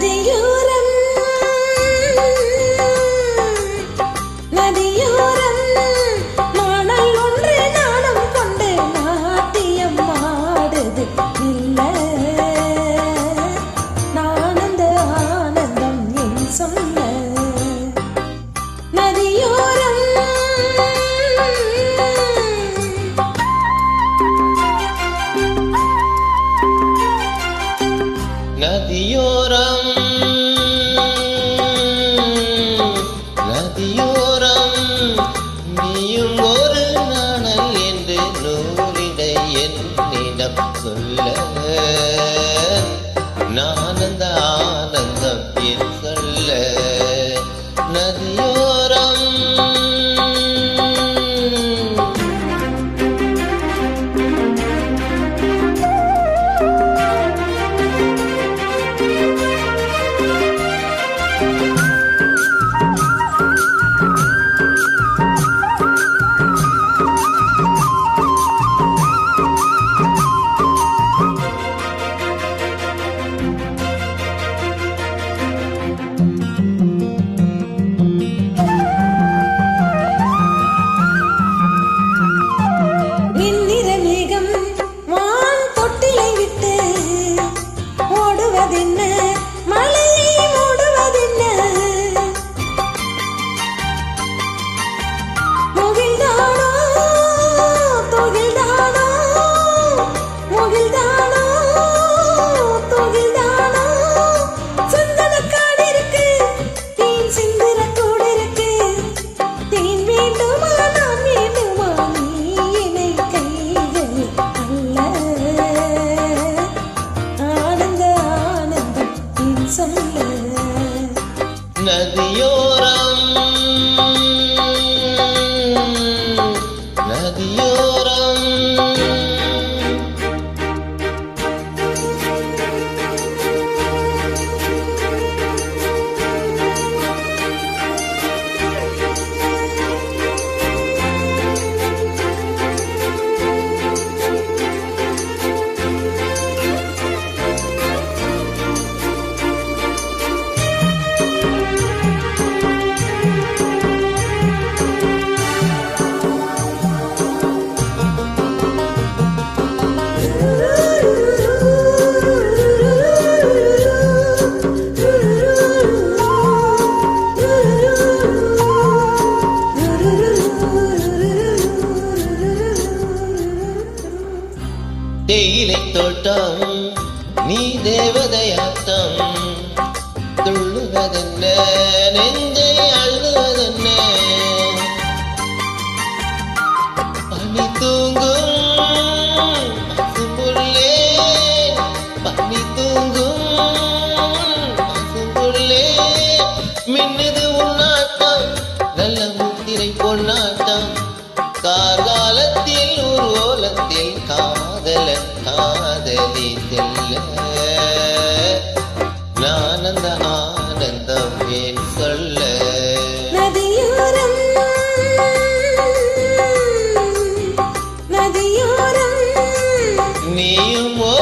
holding you சதியோரம் நீயும் ஓ നദിയോരം தேயிலை தோட்டம் நீ தேவதையாத்தம் துள்ளுவதென்ன நெஞ்சை அழுவதென்ன பனி தூங்கும் பசும்புள்ளே பனி தூங்கும் பசும்புள்ளே மின்னது உன்னாட்டம் நல்ல முத்திரை பொன்னாட்டம். கார்காலத்தில் ஒரு ஓலத்தில் கார் காதலன் காதலி செல்ல ஞானந்த ஆனந்தம் ஏன் சொல்ல நதியோரம். நீயும் ஓ